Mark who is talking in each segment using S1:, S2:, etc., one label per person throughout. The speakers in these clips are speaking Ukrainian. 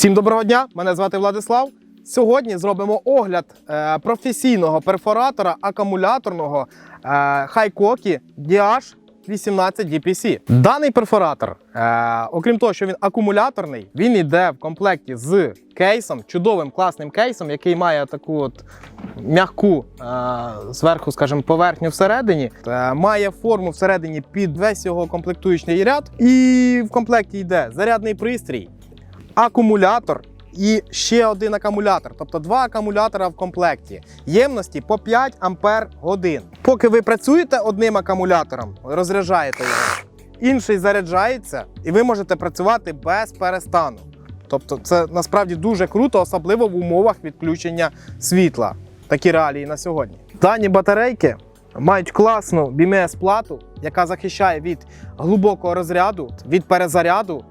S1: Всім доброго дня! Мене звати Владислав. Сьогодні зробимо огляд е, професійного перфоратора акумуляторного е, Хайкокі DH 18 DPC. Даний перфоратор, е, окрім того, що він акумуляторний, він йде в комплекті з кейсом, чудовим класним кейсом, який має таку от м'яку зверху, скажімо, поверхню всередині. Має форму всередині під весь його комплектуючий ряд. І в комплекті йде зарядний пристрій, акумулятор і ще один акумулятор, тобто два акумулятора в комплекті. Ємності по 5 ампер годин. Поки ви працюєте одним акумулятором, розряджаєте його, інший заряджається, і ви можете працювати без перестану. Тобто, це насправді дуже круто, особливо в умовах відключення світла. Такі реалії на сьогодні. Дані батарейки мають класну BMS плату, яка захищає від глибокого розряду, від перезаряду.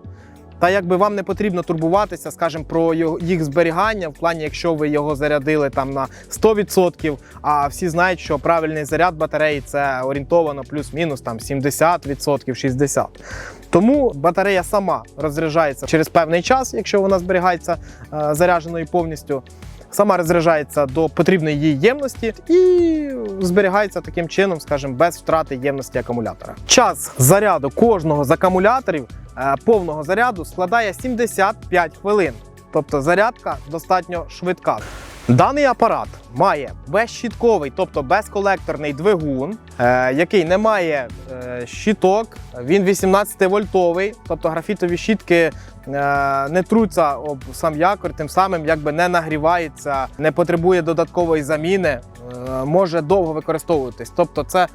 S1: Та якби вам не потрібно турбуватися, скажімо, про їх зберігання, в плані, якщо ви його зарядили там на 100%, а всі знають, що правильний заряд батареї це орієнтовано плюс-мінус там 70%, 60%. Тому батарея сама розряджається через певний час, якщо вона зберігається е, зарядженою повністю. Сама розряджається до потрібної її ємності і зберігається таким чином, скажімо, без втрати ємності акумулятора. Час заряду кожного з акумуляторів повного заряду складає 75 хвилин. Тобто зарядка достатньо швидка. Даний апарат має безщітковий, тобто безколекторний двигун, е, який не має е, щіток. Він 18-вольтовий, тобто графітові щітки е, не труться об сам якор, тим самим якби не нагрівається, не потребує додаткової заміни, е, може довго використовуватись. Тобто, це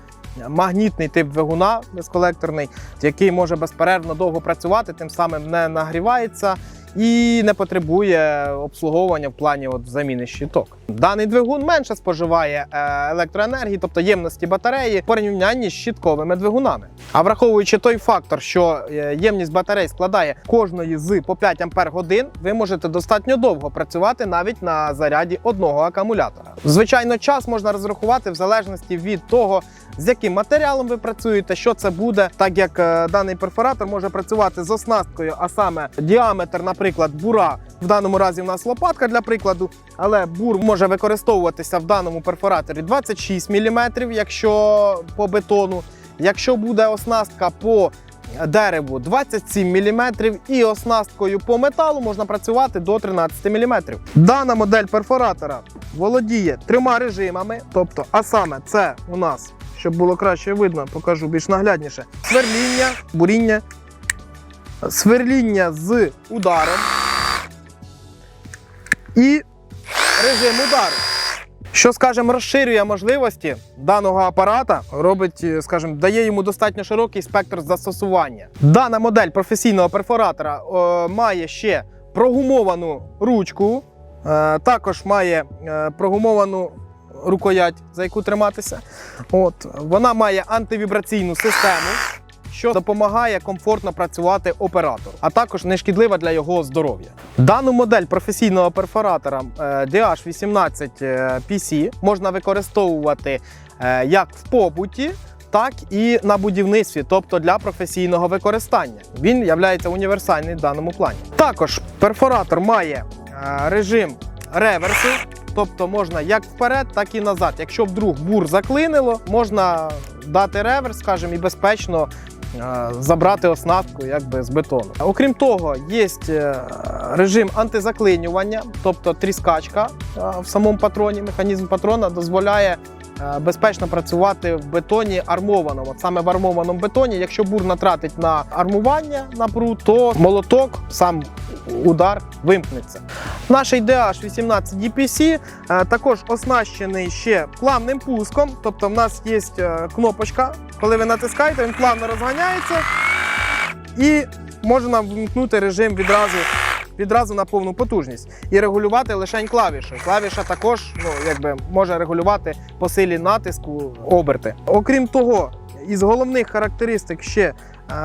S1: магнітний тип двигуна безколекторний, який може безперервно довго працювати, тим самим не нагрівається і не потребує обслуговування в плані от заміни щиток. Даний двигун менше споживає е, електроенергії, тобто ємності батареї, в порівнянні з щитковими двигунами. А враховуючи той фактор, що е, ємність батарей складає кожної з по 5 ампер годин, ви можете достатньо довго працювати навіть на заряді одного акумулятора. Звичайно, час можна розрахувати в залежності від того, з яким матеріалом ви працюєте, що це буде, так як е, даний перфоратор може працювати з оснасткою, а саме діаметр, наприклад, бура. В даному разі в нас лопатка для прикладу, але бур може використовуватися в даному перфораторі 26 мм, якщо по бетону. Якщо буде оснастка по дереву 27 мм і оснасткою по металу можна працювати до 13 мм. Дана модель перфоратора володіє трьома режимами, тобто, а саме це у нас, щоб було краще видно, покажу більш наглядніше. Сверління, буріння, сверління з ударом і режим удару. Що, скажімо, розширює можливості даного апарата, робить, е, скажімо, дає йому достатньо широкий спектр застосування. Дана модель професійного перфоратора е, має ще прогумовану ручку, е, також має е, прогумовану рукоять, за яку триматися. От. Вона має антивібраційну систему. Що допомагає комфортно працювати оператору, а також не шкідлива для його здоров'я. Дану модель професійного перфоратора е, DH18 е, можна використовувати е, як в побуті, так і на будівництві, тобто для професійного використання. Він є універсальний в даному плані. Також перфоратор має режим реверсу, тобто можна як вперед, так і назад. Якщо вдруг бур заклинило, можна дати реверс, скажімо, і безпечно забрати оснастку якби з бетону. Окрім того, є е, режим антизаклинювання, тобто тріскачка е, в самому патроні. Механізм патрона дозволяє е, безпечно працювати в бетоні армованому. Саме в армованому бетоні, якщо бур натратить на армування на прут, то молоток сам удар вимкнеться. Наш DH 18 DPC також оснащений ще плавним пуском, тобто в нас є е, кнопочка, коли ви натискаєте, він плавно розганяється і можна вмкнути режим відразу. Відразу на повну потужність і регулювати лише клавіші. Клавіша також ну, якби, може регулювати по силі натиску оберти. Окрім того, із головних характеристик ще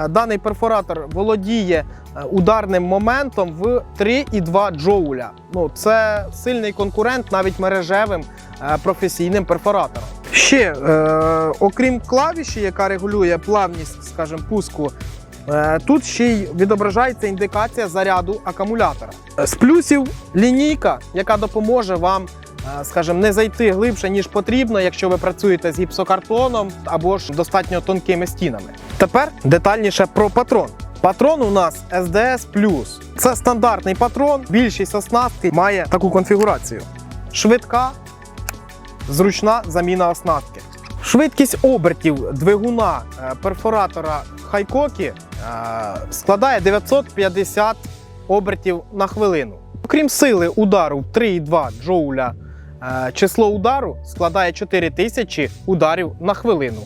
S1: даний перфоратор володіє е, ударним моментом в 3,2 джоуля. Ну, це сильний конкурент навіть мережевим е, професійним перфораторам. Ще, е, окрім клавіші, яка регулює плавність, скажімо, пуску Е, Тут ще й відображається індикація заряду акумулятора. Е, З плюсів лінійка, яка допоможе вам, е, скажімо, не зайти глибше, ніж потрібно, якщо ви працюєте з гіпсокартоном або ж достатньо тонкими стінами. Тепер детальніше про патрон. Патрон у нас SDS+. Це стандартний патрон. Більшість оснастки має таку конфігурацію: швидка, зручна заміна оснастки. Швидкість обертів двигуна е, перфоратора Хайкокі е, складає 950 обертів на хвилину. Окрім сили удару 3,2 джоуля, число удару складає 4000 ударів на хвилину.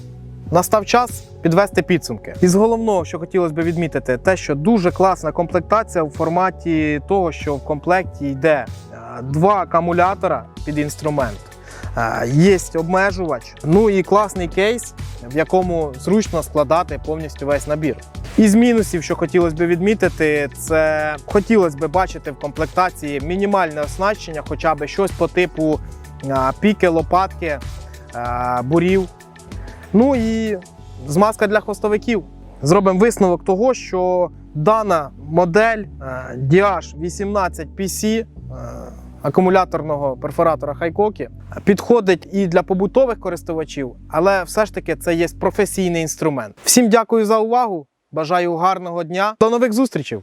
S1: Настав час підвести підсумки. Із головного, що хотілося б відмітити, те, що дуже класна комплектація в форматі того, що в комплекті йде е, два акумулятора під інструмент. Е, Є обмежувач, ну і класний кейс, в якому зручно складати повністю весь набір. Із мінусів, що хотілося б відмітити, це хотілося б бачити в комплектації мінімальне оснащення, хоча б щось по типу піки, лопатки, бурів. Ну і змазка для хвостовиків. Зробимо висновок того, що дана модель DH18PC е, акумуляторного перфоратора Хайкокі підходить і для побутових користувачів, але все ж таки це є професійний інструмент. Всім дякую за увагу. Бажаю гарного дня. До нових зустрічей!